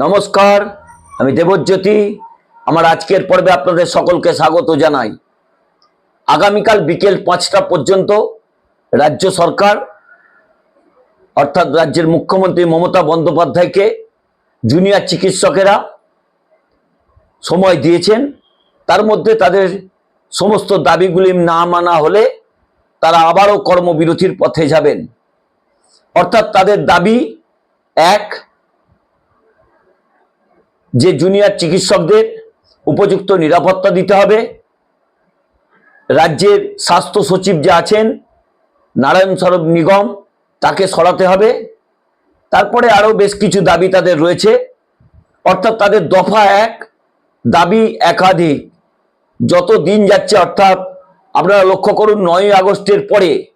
নমস্কার, আমি দেবজ্যোতি। আমার আজকের পর্বে আপনাদের সকলকে স্বাগত জানাই। আগামীকাল বিকেল পাঁচটা পর্যন্ত রাজ্য সরকার, অর্থাৎ রাজ্যের মুখ্যমন্ত্রী মমতা বন্দ্যোপাধ্যায়কে জুনিয়র চিকিৎসকেরা সময় দিয়েছেন। তার মধ্যে তাদের সমস্ত দাবিগুলি না মানা হলে তারা আবারও কর্মবিরতির পথে যাবেন। অর্থাৎ তাদের দাবি এক যে জুনিয়র চিকিৎসকদের উপযুক্ত নিরাপত্তা দিতে হবে। রাজ্যের স্বাস্থ্য সচিব যে আছেন, নারায়ণ সরব নিগম, তাকে সরাতে হবে। তারপরে আরও বেশ কিছু দাবি তাদের রয়েছে। অর্থাৎ তাদের দফা এক, দাবি একাধিক। যত দিন যাচ্ছে, অর্থাৎ আপনারা লক্ষ্য করুন নয় আগস্টের পরে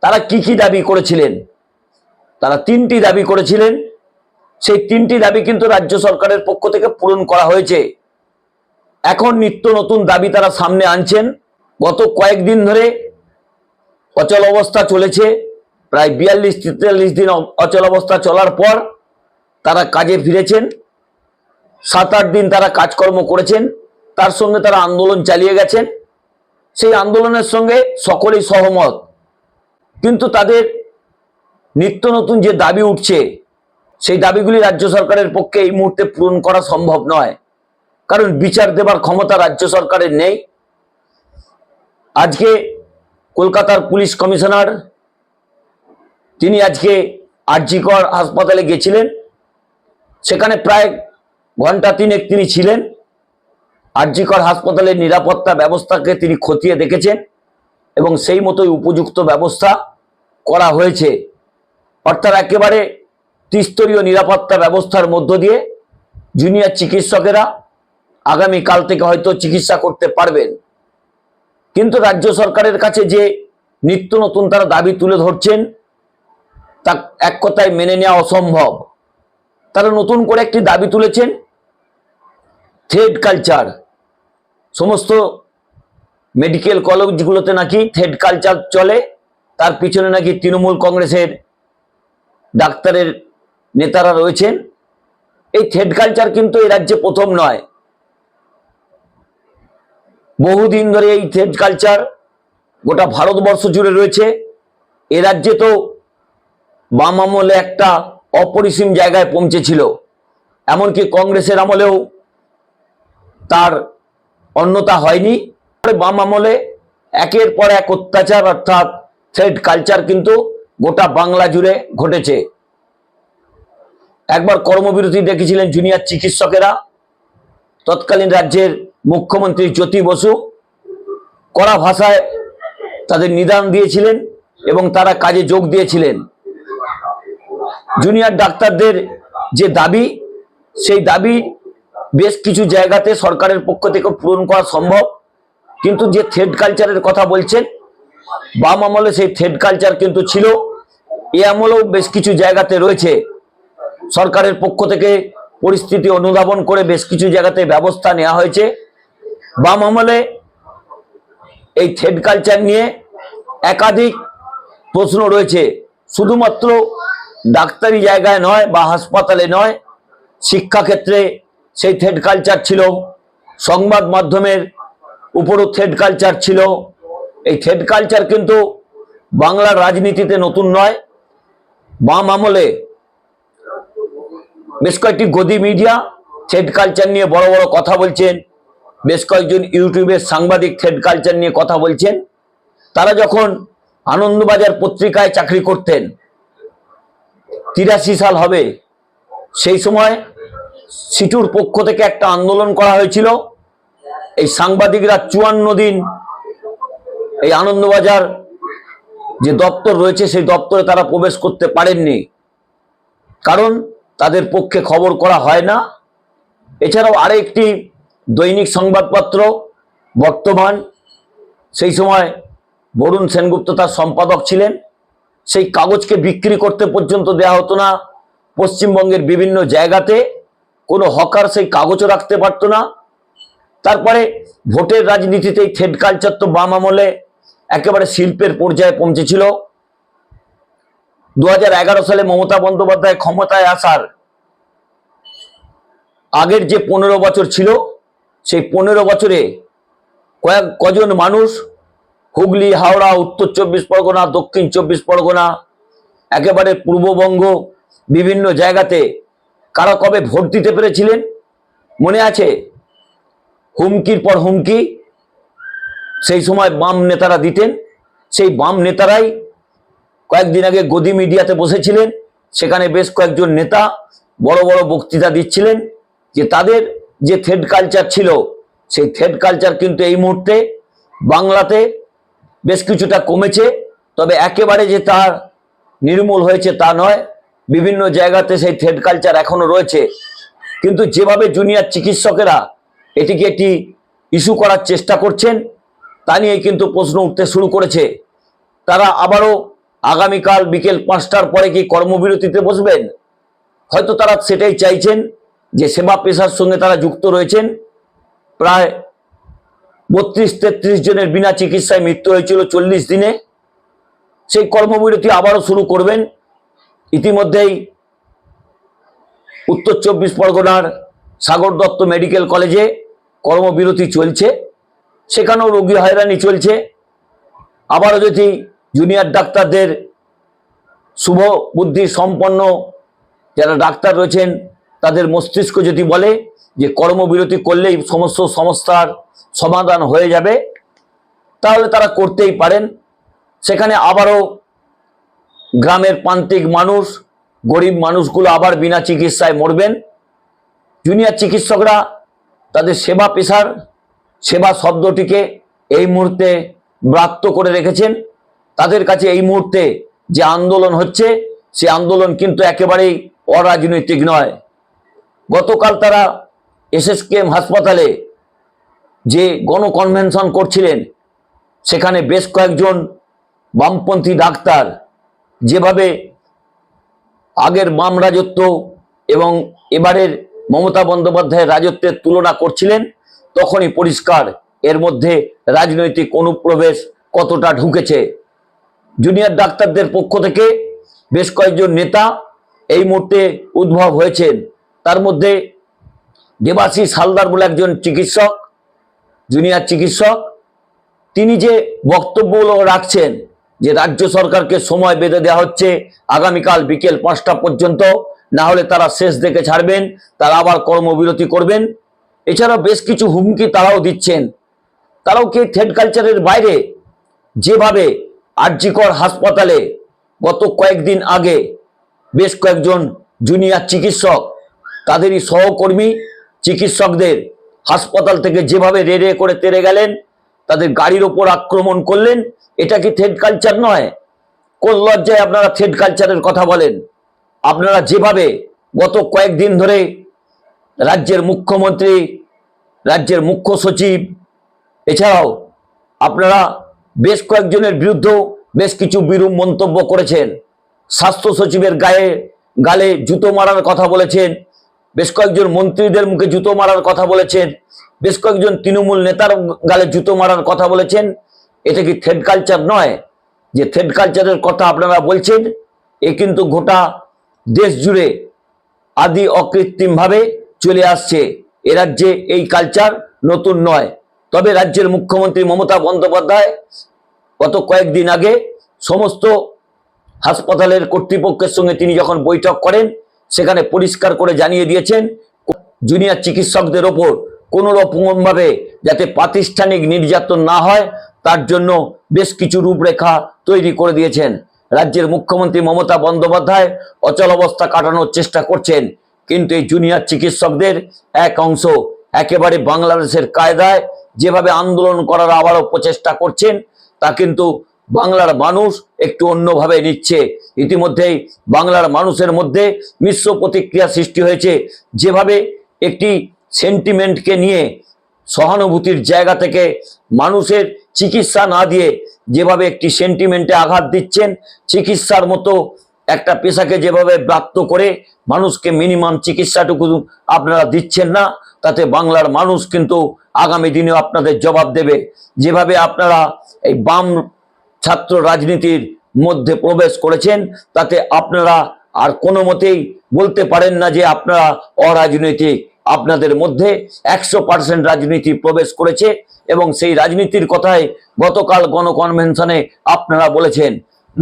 তারা কি কি দাবি করেছিলেন? তারা তিনটি দাবি করেছিলেন। সেই তিনটি দাবি কিন্তু রাজ্য সরকারের পক্ষ থেকে পূরণ করা হয়েছে। এখন নিত্য নতুন দাবি তারা সামনে আনছেন। গত কয়েকদিন ধরে অচল অবস্থা চলেছে। প্রায় বিয়াল্লিশ তেতাল্লিশ দিন অচল অবস্থা চলার পর তারা কাজে ফিরেছেন। সাত আট দিন তারা কাজকর্ম করেছেন। তার সঙ্গে তারা আন্দোলন চালিয়ে গেছেন। সেই আন্দোলনের সঙ্গে সকলেই সহমত। কিন্তু তাদের নিত্য নতুন যে দাবি উঠছে সেই দাবিগুলি রাজ্য সরকারের পক্ষে এই মুহূর্তে পূরণ করা সম্ভব নয়। কারণ বিচার দেবার ক্ষমতা রাজ্য সরকারের নেই। আজকে কলকাতার পুলিশ কমিশনার, তিনি আজকে আরজিকর হাসপাতালে গেছিলেন। সেখানে প্রায় ঘণ্টা তিনেক তিনি ছিলেন। আরজিকর হাসপাতালের নিরাপত্তা ব্যবস্থাকে তিনি খতিয়ে দেখেছেন এবং সেই মতোই উপযুক্ত ব্যবস্থা করা হয়েছে। অর্থাৎ একেবারে ত্রিস্তরীয় নিরাপত্তা ব্যবস্থার মধ্য দিয়ে জুনিয়র চিকিৎসকেরা আগামী কাল থেকে হয়তো চিকিৎসা করতে পারবেন। কিন্তু রাজ্য সরকারের কাছে যে নিত্য নতুন তারা দাবি তুলে ধরছেন, তা এক কথায় মেনে নেওয়া অসম্ভব। তারা নতুন করে একটি দাবি তুলেছেন, থ্রেড কালচার। সমস্ত মেডিকেল কলেজগুলোতে নাকি থ্রেড কালচার চলে, তার পিছনে নাকি তৃণমূল কংগ্রেসের ডাক্তারের নেতারা রয়েছেন। এই থ্রেড কালচার কিন্তু এই রাজ্যে প্রথম নয়। বহুদিন ধরে এই থ্রেড কালচার গোটা ভারতবর্ষ জুড়ে রয়েছে। এ রাজ্যে তো বাম আমলে একটা অপরিসীম জায়গায় পৌঁছেছিল। এমনকি কংগ্রেসের আমলেও তার অন্যতা হয়নি। বাম আমলে একের পর এক অত্যাচার অর্থাৎ থ্রেড কালচার কিন্তু গোটা বাংলা জুড়ে ঘটেছে। একবার কর্মবিরতি ডেকেছিলেন জুনিয়র চিকিৎসকেরা। তৎকালীন রাজ্যের মুখ্যমন্ত্রী জ্যোতি বসু কড়া ভাষায় তাদের নিদান দিয়েছিলেন এবং তারা কাজে যোগ দিয়েছিলেন। জুনিয়র ডাক্তারদের যে দাবি, সেই দাবি বেশ কিছু জায়গাতে সরকারের পক্ষ থেকে পূরণ করা সম্ভব। কিন্তু যে থ্রেড কালচারের কথা বলছেন, বাম আমলে সেই থ্রেড কালচার কিন্তু ছিল। এ আমলেও বেশ কিছু জায়গাতে রয়েছে। সরকারের পক্ষ থেকে পরিস্থিতি অনুধাবন করে বেশ কিছু জায়গাতে ব্যবস্থা নেওয়া হয়েছে। বাম আমলে এই থ্রেড কালচার নিয়ে একাধিক প্রশ্ন রয়েছে। শুধুমাত্র ডাক্তারি জায়গায় নয় বা হাসপাতালে নয়, শিক্ষাক্ষেত্রে সেই থ্রেড কালচার ছিল। সংবাদ মাধ্যমের উপরও থ্রেড কালচার ছিল। এই থ্রেড কালচার কিন্তু বাংলার রাজনীতিতে নতুন নয়। বাম আমলে বেশ কয়েকটি গদি মিডিয়া, থ্রেড কালচার নিয়ে বড় বড় কথা বলছেন, বেশ কয়েকজন ইউটিউবের সাংবাদিক থ্রেড কালচার নিয়ে কথা বলছেন। তারা যখন আনন্দবাজার পত্রিকায় চাকরি করতেন, তিরাশি সাল হবে, সেই সময় সিটুর পক্ষ থেকে একটা আন্দোলন করা হয়েছিল। এই সাংবাদিকরা চুয়ান্ন দিন এই আনন্দবাজার যে দপ্তর রয়েছে, সেই দপ্তরে তারা প্রবেশ করতে পারেননি। কারণ তাদের পক্ষে খবর করা হয় না। এছাড়াও আরেকটি দৈনিক সংবাদপত্র, বর্তমান, সেই সময় বরুণ সেনগুপ্ত তার সম্পাদক ছিলেন। সেই কাগজকে বিক্রি করতে পর্যন্ত দেওয়া হতো না। পশ্চিমবঙ্গের বিভিন্ন জায়গাতে কোনো হকার সেই কাগজও রাখতে পারতো না। তারপরে ভোটের রাজনীতিতে এই থ্রেড কালচার তো বাম আমলে একেবারে শিল্পের পর্যায়ে পৌঁছেছিল। দু হাজার এগারো সালে মমতা বন্দ্যোপাধ্যায় ক্ষমতায় আসার আগের যে পনেরো বছর ছিল, সেই পনেরো বছরে কয়েক কজন মানুষ, হুগলি, হাওড়া, উত্তর চব্বিশ পরগনা, দক্ষিণ চব্বিশ পরগনা, একেবারে পূর্ববঙ্গ, বিভিন্ন জায়গাতে কারা কবে ভোট দিতে পেরেছিলেন? মনে আছে? হুমকির পর হুমকি, সেই সময় বাম নেতারা দিতেন, সেই বাম নেতারাই কয়েকদিন আগে গদি মিডিয়াতে বসেছিলেন, সেখানে বেশ কয়েকজন নেতা বড় বড় বক্তৃতা দিচ্ছিলেন যে তাদের যে থ্রেড কালচার ছিল, সেই থ্রেড কালচার কিন্তু এই মুহূর্তে বাংলাতে বেশ কিছুটা কমেছে। তবে একেবারে যে তার নির্মূল হয়েছে তা নয়, বিভিন্ন জায়গাতে সেই থ্রেড কালচার এখনও রয়েছে। কিন্তু যেভাবে জুনিয়র চিকিৎসকেরা এটিকে একটি ইস্যু করার চেষ্টা করছেন, তা নিয়ে কিন্তু প্রশ্ন উঠতে শুরু করেছে। তারা আবারও আগামীকাল বিকেল পাঁচটার পরে কি কর্মবিরতিতে বসবেন? হয়তো তারা সেটাই চাইছেন যে সেবা পেশার সঙ্গে তারা যুক্ত রয়েছেন। প্রায় বত্রিশ তেত্রিশ জনের বিনা চিকিৎসায় মৃত্যু হয়েছিল চল্লিশ দিনে। সেই কর্মবিরতি আবারও শুরু করবেন। ইতিমধ্যেই উত্তর চব্বিশ পরগনার সাগর দত্ত মেডিকেল কলেজে কর্মবিরতি চলছে। সেখানেও রোগী হয়রানি চলছে। আবারও যদি জুনিয়র ডাক্তারদের শুভ বুদ্ধি সম্পন্ন যারা ডাক্তার রয়েছেন, তাদের মস্তিষ্ক যদি বলে যে কর্মবিরতি করলেই সমস্ত সমস্যার সমাধান হয়ে যাবে, তাহলে তারা করতেই পারেন। সেখানে আবারও গ্রামের প্রান্তিক মানুষ, গরিব মানুষগুলো আবার বিনা চিকিৎসায় মরবেন। জুনিয়র চিকিৎসকরা তাদের সেবা পেশার, সেবা শব্দটিকে এই মুহূর্তে ব্রাত্য করে রেখেছেন। তাদের কাছে এই মুহূর্তে যে আন্দোলন হচ্ছে, সে আন্দোলন কিন্তু একেবারেই অরাজনৈতিক নয়। গতকাল তারা এসএসকেএম হাসপাতালে যে গণকনভেনশন করছিলেন, সেখানে বেশ কয়েকজন বামপন্থী ডাক্তার যেভাবে আগের বাম রাজত্ব এবং এবারের মমতা বন্দ্যোপাধ্যায়ের রাজত্বের তুলনা করছিলেন, তখনই পরিষ্কার এর মধ্যে রাজনৈতিক অনুপ্রবেশ কতটা ঢুকেছে। জুনিয়র ডাক্তারদের পক্ষ থেকে বেশ কয়েকজন নেতা এই মুহূর্তে উদ্ভব হয়েছেন। তার মধ্যে দেবাশিস হালদার বলে একজন চিকিৎসক, জুনিয়র চিকিৎসক, তিনি যে বক্তব্যগুলো রাখছেন যে রাজ্য সরকারকে সময় বেঁধে দেওয়া হচ্ছে আগামীকাল বিকেল পাঁচটা পর্যন্ত, না হলে তারা শেষ দেখে ছাড়বেন, তারা আবার কর্মবিরতি করবেন। এছাড়া বেশ কিছু হুমকি তারাও দিচ্ছেন। তারাও কি থ্রেড কালচারের বাইরে যেভাবে আরজিকর হাসপাতালে গত কয়েকদিন আগে বেশ কয়েকজন জুনিয়র চিকিৎসক, তাদেরই সহকর্মী চিকিৎসকদের হাসপাতাল থেকে যেভাবে রেড়ে করে তেরে গেলেন, তাদের গাড়ির ওপর আক্রমণ করলেন, এটা কি থ্রেড কালচার নয়? কোন লজ্জায় আপনারা থ্রেড কালচারের কথা বলেন? আপনারা যেভাবে গত কয়েকদিন ধরে রাজ্যের মুখ্যমন্ত্রী, রাজ্যের মুখ্য সচিব, এছাড়াও আপনারা বেশ কয়েকজনের বিরুদ্ধেও বেশ কিছু বিরূপ মন্তব্য করেছেন। স্বাস্থ্য সচিবের গায়ে, গালে জুতো মারার কথা বলেছেন, বেশ কয়েকজন মন্ত্রীদের মুখে জুতো মারার কথা বলেছেন, বেশ কয়েকজন তৃণমূল নেতার গালে জুতো মারার কথা বলেছেন। এটা কি থ্রেড কালচার নয়? যে থ্রেড কালচারের কথা আপনারা বলছেন, এ কিন্তু গোটা দেশ জুড়ে আদি অকৃত্রিমভাবে চলে আসছে। এ রাজ্যে এই কালচার নতুন নয়। তবে রাজ্যের মুখ্যমন্ত্রী মমতা বন্দ্যোপাধ্যায় গত কয়েকদিন আগে সমস্ত হাসপাতালের কর্তৃপক্ষের সঙ্গে তিনি যখন বৈঠক করেন, সেখানে পরিষ্কার করে জানিয়ে দিয়েছেন, জুনিয়র চিকিৎসকদের ওপর কোনো রকমভাবে যাতে প্রাতিষ্ঠানিক নির্যাতন না হয়, তার জন্য বেশ কিছু রূপরেখা তৈরি করে দিয়েছেন। রাজ্যের মুখ্যমন্ত্রী মমতা বন্দ্যোপাধ্যায় অচল অবস্থা কাটানোর চেষ্টা করছেন, কিন্তু এই জুনিয়র চিকিৎসকদের এক অংশ একেবারে বাংলাদেশের কায়দায় যেভাবে আন্দোলন করার আবারও প্রচেষ্টা করছেন, তা কিন্তু বাংলার মানুষ একটু অন্যভাবে নিচ্ছে। ইতিমধ্যেই বাংলার মানুষের মধ্যে মিশ্র প্রতিক্রিয়া সৃষ্টি হয়েছে। যেভাবে একটি সেন্টিমেন্টকে নিয়ে সহানুভূতির জায়গা থেকে মানুষের চিকিৎসা না দিয়ে যেভাবে একটি সেন্টিমেন্টে আঘাত দিচ্ছেন, চিকিৎসার মতো একটা পেশাকে যেভাবে ব্রাত্য করে মানুষকে মিনিমাম চিকিৎসাটুকু আপনারা দিচ্ছেন না, তাতে বাংলার মানুষ কিন্তু আগামী দিনে আপনাদের জবাব দেবে। যেভাবে আপনারা এই বাম ছাত্র রাজনীতির মধ্যে প্রবেশ করেছেন, তাতে আপনারা আর কোনো মতেই বলতে পারেন না যে আপনারা অরাজনৈতিক। আপনাদের মধ্যে একশো পার্সেন্ট রাজনীতি প্রবেশ করেছে এবং সেই রাজনীতির কথায় গতকাল গণকনভেনশনে আপনারা বলেছেন।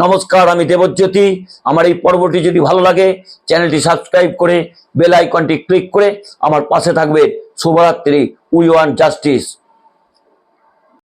নমস্কার, আমি দেবজ্যোতি। আমার এই পর্বটি যদি ভালো লাগে, চ্যানেলটি সাবস্ক্রাইব করে, বেল আইকনটি ক্লিক করে আমার পাশে থাকবে। শুভরাত্রি, উই ওয়ান জাস্টিস।